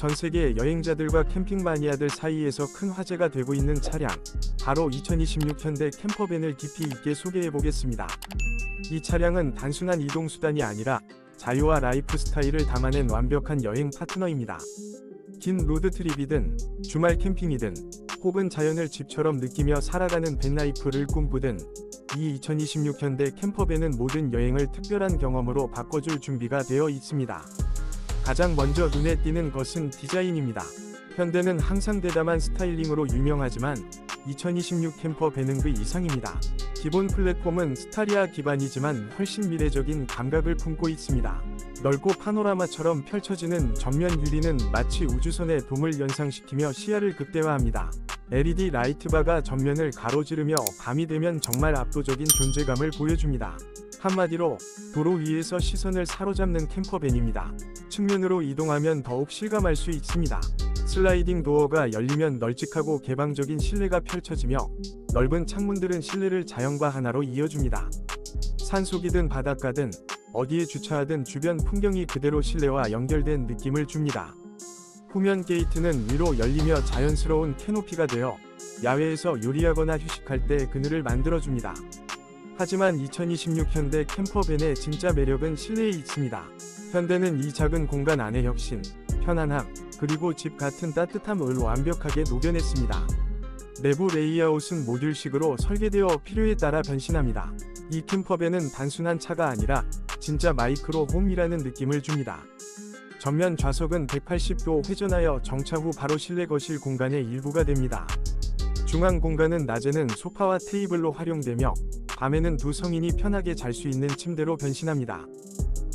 전 세계 여행자들과 캠핑 마니아들 사이에서 큰 화제가 되고 있는 차량, 바로 2026 현대 캠퍼밴을 깊이 있게 소개해 보겠습니다. 이 차량은 단순한 이동 수단이 아니라 자유와 라이프 스타일을 담아낸 완벽한 여행 파트너입니다. 긴 로드트립이든 주말 캠핑이든 혹은 자연을 집처럼 느끼며 살아가는 밴라이프를 꿈꾸든 이 2026 현대 캠퍼밴은 모든 여행을 특별한 경험으로 바꿔줄 준비가 되어 있습니다. 가장 먼저 눈에 띄는 것은 디자인입니다. 현대는 항상 대담한 스타일링으로 유명하지만 2026 캠퍼 밴은 그 이상입니다. 기본 플랫폼은 스타리아 기반이지만 훨씬 미래적인 감각을 품고 있습니다. 넓고 파노라마처럼 펼쳐지는 전면 유리는 마치 우주선의 돔을 연상시키며 시야를 극대화합니다. LED 라이트바가 전면을 가로지르며 밤이 되면 정말 압도적인 존재감을 보여줍니다. 한마디로 도로 위에서 시선을 사로잡는 캠퍼밴입니다. 측면으로 이동하면 더욱 실감할 수 있습니다. 슬라이딩 도어가 열리면 널찍하고 개방적인 실내가 펼쳐지며 넓은 창문들은 실내를 자연과 하나로 이어줍니다. 산속이든 바닷가든 어디에 주차하든 주변 풍경이 그대로 실내와 연결된 느낌을 줍니다. 후면 게이트는 위로 열리며 자연스러운 캐노피가 되어 야외에서 요리하거나 휴식할 때 그늘을 만들어줍니다. 하지만 2026 현대 캠퍼밴의 진짜 매력은 실내에 있습니다. 현대는 이 작은 공간 안의 혁신, 편안함, 그리고 집 같은 따뜻함을 완벽하게 녹여냈습니다. 내부 레이아웃은 모듈식으로 설계되어 필요에 따라 변신합니다. 이 캠퍼밴은 단순한 차가 아니라 진짜 마이크로 홈이라는 느낌을 줍니다. 전면 좌석은 180도 회전하여 정차 후 바로 실내 거실 공간의 일부가 됩니다. 중앙 공간은 낮에는 소파와 테이블로 활용되며 밤에는 두 성인이 편하게 잘 수 있는 침대로 변신합니다.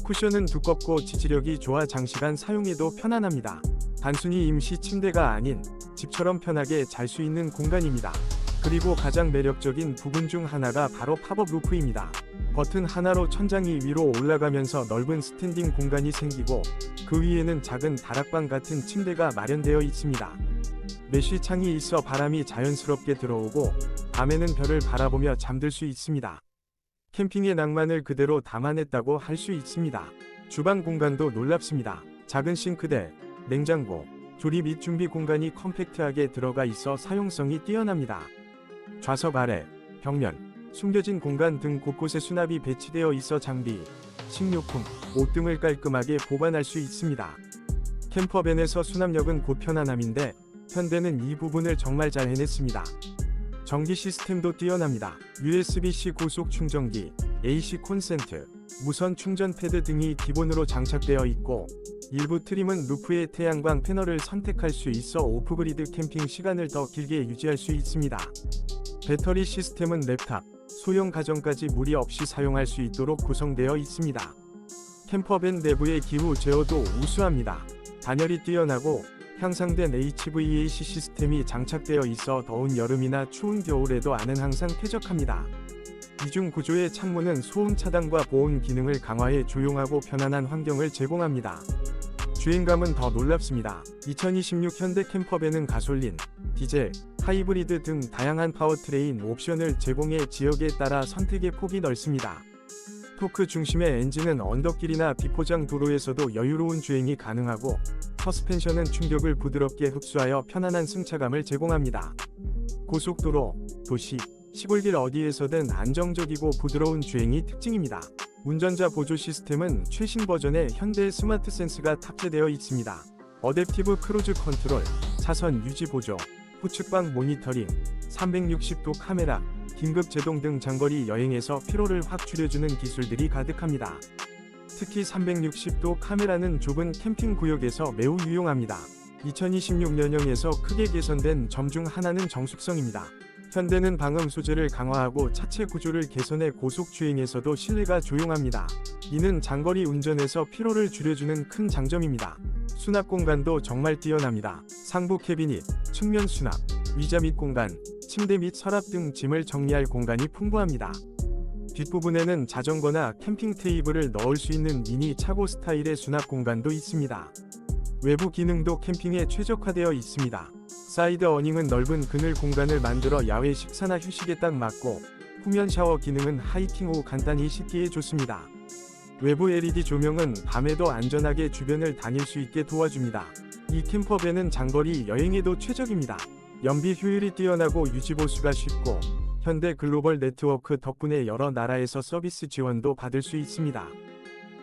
쿠션은 두껍고 지지력이 좋아 장시간 사용해도 편안합니다. 단순히 임시 침대가 아닌 집처럼 편하게 잘 수 있는 공간입니다. 그리고 가장 매력적인 부분 중 하나가 바로 팝업 루프입니다. 버튼 하나로 천장이 위로 올라가면서 넓은 스탠딩 공간이 생기고 그 위에는 작은 다락방 같은 침대가 마련되어 있습니다. 메쉬 창이 있어 바람이 자연스럽게 들어오고 밤에는 별을 바라보며 잠들 수 있습니다. 캠핑의 낭만을 그대로 담아냈다고 할 수 있습니다. 주방 공간도 놀랍습니다. 작은 싱크대, 냉장고, 조리 및 준비 공간이 컴팩트하게 들어가 있어 사용성이 뛰어납니다. 좌석 아래, 벽면, 숨겨진 공간 등 곳곳에 수납이 배치되어 있어 장비, 식료품, 옷 등을 깔끔하게 보관할 수 있습니다. 캠퍼밴에서 수납력은 곧 편안함인데 현대는 이 부분을 정말 잘 해냈습니다. 전기 시스템도 뛰어납니다. USB-C 고속 충전기, AC 콘센트, 무선 충전 패드 등이 기본으로 장착되어 있고 일부 트림은 루프의 태양광 패널을 선택할 수 있어 오프그리드 캠핑 시간을 더 길게 유지할 수 있습니다. 배터리 시스템은 랩탑, 소형 가정까지 무리 없이 사용할 수 있도록 구성되어 있습니다. 캠퍼밴 내부의 기후 제어도 우수합니다. 단열이 뛰어나고 향상된 HVAC 시스템이 장착되어 있어 더운 여름이나 추운 겨울에도 안은 항상 쾌적합니다. 이중 구조의 창문은 소음 차단과 보온 기능을 강화해 조용하고 편안한 환경을 제공합니다. 주행감은 더 놀랍습니다. 2026 현대 캠퍼밴은 가솔린, 디젤, 하이브리드 등 다양한 파워트레인 옵션을 제공해 지역에 따라 선택의 폭이 넓습니다. 토크 중심의 엔진은 언덕길이나 비포장 도로에서도 여유로운 주행이 가능하고 서스펜션은 충격을 부드럽게 흡수하여 편안한 승차감을 제공합니다. 고속도로, 도시, 시골길 어디에서든 안정적이고 부드러운 주행이 특징입니다. 운전자 보조 시스템은 최신 버전의 현대 스마트 센스가 탑재되어 있습니다. 어댑티브 크루즈 컨트롤, 차선 유지 보조, 후측방 모니터링, 360도 카메라, 긴급 제동 등 장거리 여행에서 피로를 확 줄여주는 기술들이 가득합니다. 특히 360도 카메라는 좁은 캠핑 구역에서 매우 유용합니다. 2026년형에서 크게 개선된 점 중 하나는 정숙성입니다. 현대는 방음 소재를 강화하고 차체 구조를 개선해 고속 주행에서도 실내가 조용합니다. 이는 장거리 운전에서 피로를 줄여주는 큰 장점입니다. 수납 공간도 정말 뛰어납니다. 상부 캐비닛, 측면 수납, 위자 및 공간, 침대 및 서랍 등 짐을 정리할 공간이 풍부합니다. 뒷부분에는 자전거나 캠핑 테이블을 넣을 수 있는 미니 차고 스타일의 수납 공간도 있습니다. 외부 기능도 캠핑에 최적화되어 있습니다. 사이드 어닝은 넓은 그늘 공간을 만들어 야외 식사나 휴식에 딱 맞고 후면 샤워 기능은 하이킹 후 간단히 씻기에 좋습니다. 외부 LED 조명은 밤에도 안전하게 주변을 다닐 수 있게 도와줍니다. 이 캠퍼밴은 장거리 여행에도 최적입니다. 연비 효율이 뛰어나고 유지보수가 쉽고 현대 글로벌 네트워크 덕분에 여러 나라에서 서비스 지원도 받을 수 있습니다.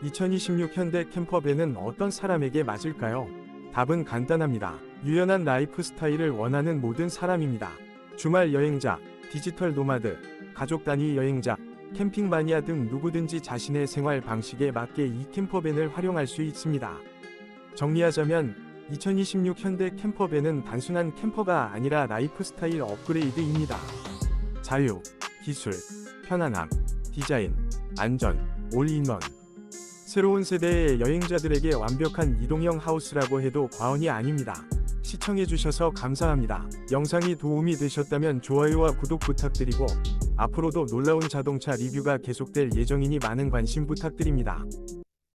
2026 현대 캠퍼밴은 어떤 사람에게 맞을까요? 답은 간단합니다. 유연한 라이프 스타일을 원하는 모든 사람입니다. 주말 여행자, 디지털 노마드, 가족 단위 여행자, 캠핑 마니아 등 누구든지 자신의 생활 방식에 맞게 이 캠퍼밴을 활용할 수 있습니다. 정리하자면 2026 현대 캠퍼밴은 단순한 캠퍼가 아니라 라이프 스타일 업그레이드입니다. 자유, 기술, 편안함, 디자인, 안전, 올인원. 새로운 세대의 여행자들에게 완벽한 이동형 하우스라고 해도 과언이 아닙니다. 시청해주셔서 감사합니다. 영상이 도움이 되셨다면 좋아요와 구독 부탁드리고 앞으로도 놀라운 자동차 리뷰가 계속될 예정이니 많은 관심 부탁드립니다.